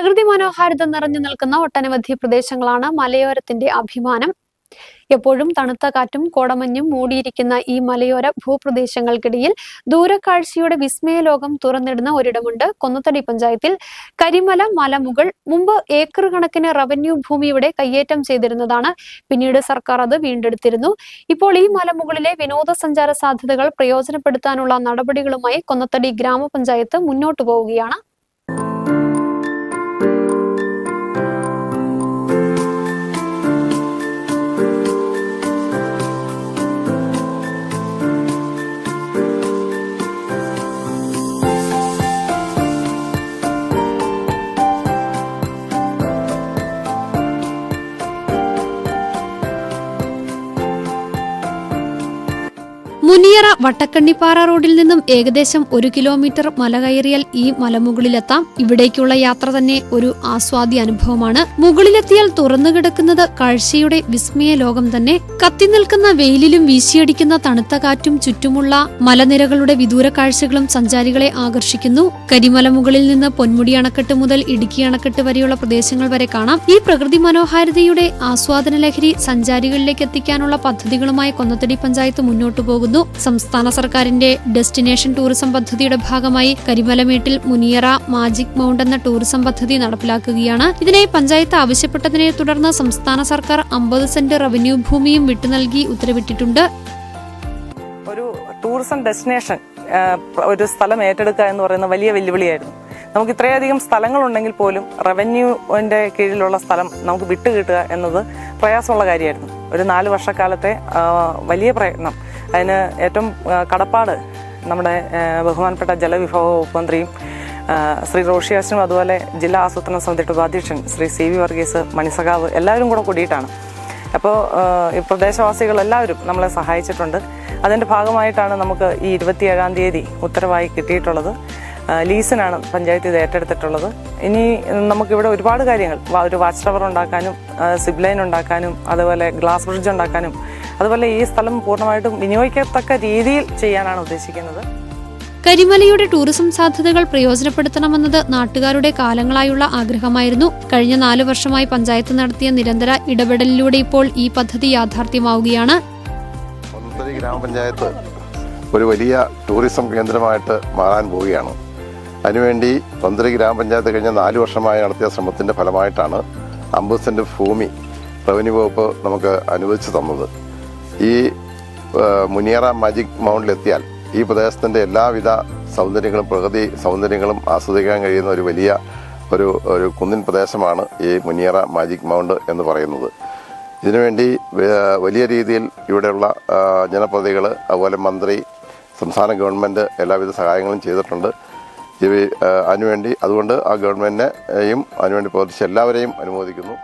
പ്രകൃതി മനോഹാരിത നിറഞ്ഞു നിൽക്കുന്ന ഒട്ടനവധി പ്രദേശങ്ങളാണ് മലയോരത്തിന്റെ അഭിമാനം. എപ്പോഴും തണുത്ത കാറ്റും കോടമഞ്ഞും മൂടിയിരിക്കുന്ന ഈ മലയോര ഭൂപ്രദേശങ്ങൾക്കിടയിൽ ദൂരക്കാഴ്ചയുടെ വിസ്മയലോകം തുറന്നിടുന്ന ഒരിടമുണ്ട് കൊന്നത്തടി പഞ്ചായത്തിൽ. കരിമല മലമുകൾ മുമ്പ് ഏക്കർ കണക്കിന് റവന്യൂ ഭൂമിയുടെ കയ്യേറ്റം ചെയ്തിരുന്നതാണ്. പിന്നീട് സർക്കാർ അത് വീണ്ടെടുത്തിരുന്നു. ഇപ്പോൾ ഈ മലമുകളിലെ വിനോദസഞ്ചാര സാധ്യതകൾ പ്രയോജനപ്പെടുത്താനുള്ള നടപടികളുമായി കൊന്നത്തടി ഗ്രാമപഞ്ചായത്ത് മുന്നോട്ടു പോവുകയാണ്. മുനിയറ വട്ടക്കണ്ണിപ്പാറ റോഡിൽ നിന്നും ഏകദേശം ഒരു കിലോമീറ്റർ മല കയറിയാൽ ഈ മലമുകളിലെത്താം. ഇവിടേക്കുള്ള യാത്ര തന്നെ ഒരു ആസ്വാദ്യ അനുഭവമാണ്. മുകളിലെത്തിയാൽ തുറന്നു കിടക്കുന്നത് കാഴ്ചയുടെ വിസ്മയ ലോകം തന്നെ. കത്തി നിൽക്കുന്ന വെയിലിലും വീശിയടിക്കുന്ന തണുത്ത കാറ്റും ചുറ്റുമുള്ള മലനിരകളുടെ വിദൂര കാഴ്ചകളും സഞ്ചാരികളെ ആകർഷിക്കുന്നു. കരിമല മുകളിൽ നിന്ന് പൊന്മുടി അണക്കെട്ട് മുതൽ ഇടുക്കി അണക്കെട്ട് വരെയുള്ള പ്രദേശങ്ങൾ വരെ കാണാം. ഈ പ്രകൃതി മനോഹാരിതയുടെ ആസ്വാദന ലഹരി സഞ്ചാരികളിലേക്ക് എത്തിക്കാനുള്ള പദ്ധതികളുമായി കൊന്നത്തടി പഞ്ചായത്ത് മുന്നോട്ടു പോകുന്നു. സംസ്ഥാന സർക്കാരിന്റെ ഡെസ്റ്റിനേഷൻ ടൂറിസം പദ്ധതിയുടെ ഭാഗമായി കരിമലമേട്ടിൽ മുനിയറ മാജിക് മൗണ്ട് എന്ന ടൂറിസം പദ്ധതി നടപ്പിലാക്കുകയാണ്. ഇതിനായി പഞ്ചായത്ത് ആവശ്യപ്പെട്ടതിനെ തുടർന്ന് സംസ്ഥാന സർക്കാർ അമ്പത് സെന്റ് റവന്യൂ ഭൂമിയും വിട്ടുനൽകി ഉത്തരവിട്ടിട്ടുണ്ട്. ഒരു ടൂറിസം ഡെസ്റ്റിനേഷൻ ഒരു സ്ഥലം ഏറ്റെടുക്കുക എന്ന് പറയുന്ന വലിയ വെല്ലുവിളിയായിരുന്നു. നമുക്ക് ഇത്രയധികം സ്ഥലങ്ങളുണ്ടെങ്കിൽ പോലും റവന്യൂവിന്റെ കീഴിലുള്ള സ്ഥലം നമുക്ക് വിട്ടുകിട്ടുക എന്നത് പ്രയാസമുള്ള കാര്യമായിരുന്നു. ഒരു നാല് വർഷക്കാലത്തെ വലിയ പ്രയത്നം. അതിന് ഏറ്റവും കടപ്പാട് നമ്മുടെ ബഹുമാനപ്പെട്ട ജലവിഭവ വകുപ്പ് മന്ത്രിയും ശ്രീ റോഷി അച്ഛനും അതുപോലെ ജില്ലാ ആസൂത്രണ സമിതിയുടെ ഉപാധ്യക്ഷൻ ശ്രീ സി വി വർഗീസ് മണിസഖാവ് എല്ലാവരും കൂടെ കൂടിയിട്ടാണ്. അപ്പോൾ ഈ പ്രദേശവാസികൾ എല്ലാവരും നമ്മളെ സഹായിച്ചിട്ടുണ്ട്. അതിന്റെ ഭാഗമായിട്ടാണ് നമുക്ക് ഈ ഇരുപത്തിയേഴാം തീയതി ഉത്തരവായി കിട്ടിയിട്ടുള്ളത്. ലീസിനാണ് പഞ്ചായത്ത് ഇത് ഏറ്റെടുത്തിട്ടുള്ളത്. ഇനി നമുക്കിവിടെ ഒരുപാട് കാര്യങ്ങൾ ഒരു വാച്ച് ടവർ ഉണ്ടാക്കാനും സിബ് ലൈൻ ഉണ്ടാക്കാനും അതുപോലെ ഗ്ലാസ് ബ്രിഡ്ജ് ഉണ്ടാക്കാനും അതുപോലെ ഈ സ്ഥലം പൂർണമായിട്ടും വിനിയോഗിക്കത്തക്ക രീതിയിൽ ചെയ്യാനാണ് ഉദ്ദേശിക്കുന്നത്. കരിമലയുടെ ടൂറിസം സാധ്യതകൾ പ്രയോജനപ്പെടുത്തണമെന്നത് നാട്ടുകാരുടെ കാലങ്ങളായുള്ള ആഗ്രഹമായിരുന്നു. കഴിഞ്ഞ നാലു വർഷമായി പഞ്ചായത്ത് നടത്തിയ നിരന്തര ഇടപെടലിലൂടെ ഇപ്പോൾ ഈ പദ്ധതി യാഥാർത്ഥ്യമാവുകയാണ്. ഗ്രാമപഞ്ചായത്ത് ഒരു വലിയ ടൂറിസം കേന്ദ്രമായിട്ട് മാറാൻ പോവുകയാണ്. അതിനുവേണ്ടി പന്തരി ഗ്രാമപഞ്ചായത്ത് കഴിഞ്ഞ നാല് വർഷമായി നടത്തിയ ശ്രമത്തിന്റെ ഫലമായിട്ടാണ് അമ്പത് സെന്റ് ഭൂമി റവന്യൂ വകുപ്പ് നമുക്ക് അനുവദിച്ചു തന്നത്. ഈ മുനിയറ മാജിക് മൗണ്ടിലെത്തിയാൽ ഈ പ്രദേശത്തിന്റെ എല്ലാവിധ സൗന്ദര്യങ്ങളും പ്രകൃതി സൗന്ദര്യങ്ങളും ആസ്വദിക്കാൻ കഴിയുന്ന ഒരു വലിയ ഒരു ഒരു കുന്നിൻ പ്രദേശമാണ് ഈ മുനിയറ മാജിക് മൗണ്ട് എന്ന് പറയുന്നത്. ഇതിനുവേണ്ടി വലിയ രീതിയിൽ ഇവിടെയുള്ള ജനപ്രതികൾ അതുപോലെ മന്ത്രി സംസ്ഥാന ഗവൺമെന്റ് എല്ലാവിധ സഹായങ്ങളും ചെയ്തിട്ടുണ്ട്. അതിനുവേണ്ടി അതുകൊണ്ട് ആ ഗവൺമെന്റിനെയും അതിനുവേണ്ടി പ്രവർത്തിച്ച എല്ലാവരെയും അനുമോദിക്കുന്നു.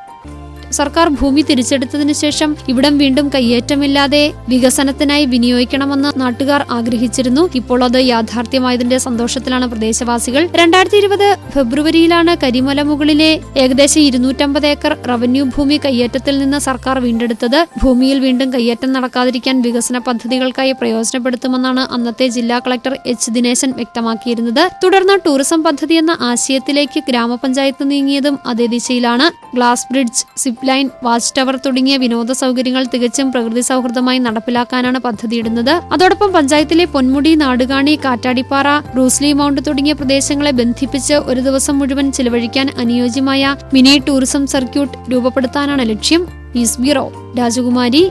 സർക്കാർ ഭൂമി തിരിച്ചെടുത്തതിനു ശേഷം ഇവിടം വീണ്ടും കയ്യേറ്റമില്ലാതെ വികസനത്തിനായി വിനിയോഗിക്കണമെന്ന് നാട്ടുകാർ ആഗ്രഹിച്ചിരുന്നു. ഇപ്പോൾ അത് യാഥാർത്ഥ്യമായതിന്റെ സന്തോഷത്തിലാണ് പ്രദേശവാസികൾ. രണ്ടായിരത്തി ഇരുപത് ഫെബ്രുവരിയിലാണ് കരിമല മുകളിലെ ഏകദേശം ഇരുന്നൂറ്റമ്പത് ഏക്കർ റവന്യൂ ഭൂമി കയ്യേറ്റത്തിൽ നിന്ന് സർക്കാർ വീണ്ടെടുത്തത്. ഭൂമിയിൽ വീണ്ടും കയ്യേറ്റം നടക്കാതിരിക്കാൻ വികസന പദ്ധതികൾക്കായി പ്രയോജനപ്പെടുത്തുമെന്നാണ് അന്നത്തെ ജില്ലാ കളക്ടർ എച്ച്. ദിനേശൻ വ്യക്തമാക്കിയിരുന്നത്. തുടർന്ന് ടൂറിസം പദ്ധതി എന്ന ആശയത്തിലേക്ക് ഗ്രാമപഞ്ചായത്ത് നീങ്ങിയതും അതേ ദിശയിലാണ്. Glass bridge line watch tower തുടങ്ങിയ വിനോദ സൗകര്യങ്ങൾ തികച്ചും പ്രകൃതി സൗഹൃദമായി നടപ്പിലാക്കാനാണ് പദ്ധതിയിടുന്നത്. അതോടൊപ്പം പഞ്ചായത്തിലെ പൊന്മുടി നാടുകാണി കാറ്റാടിപ്പാറ റൂസ്ലി മൗണ്ട് തുടങ്ങിയ പ്രദേശങ്ങളെ ബന്ധിപ്പിച്ച് ഒരു ദിവസം മുഴുവൻ ചിലവഴിക്കാൻ അനുയോജ്യമായ മിനി ടൂറിസം സർക്യൂട്ട് രൂപപ്പെടുത്താനാണ് ലക്ഷ്യം. ന്യൂസ് ബ്യൂറോ രാജകുമാരി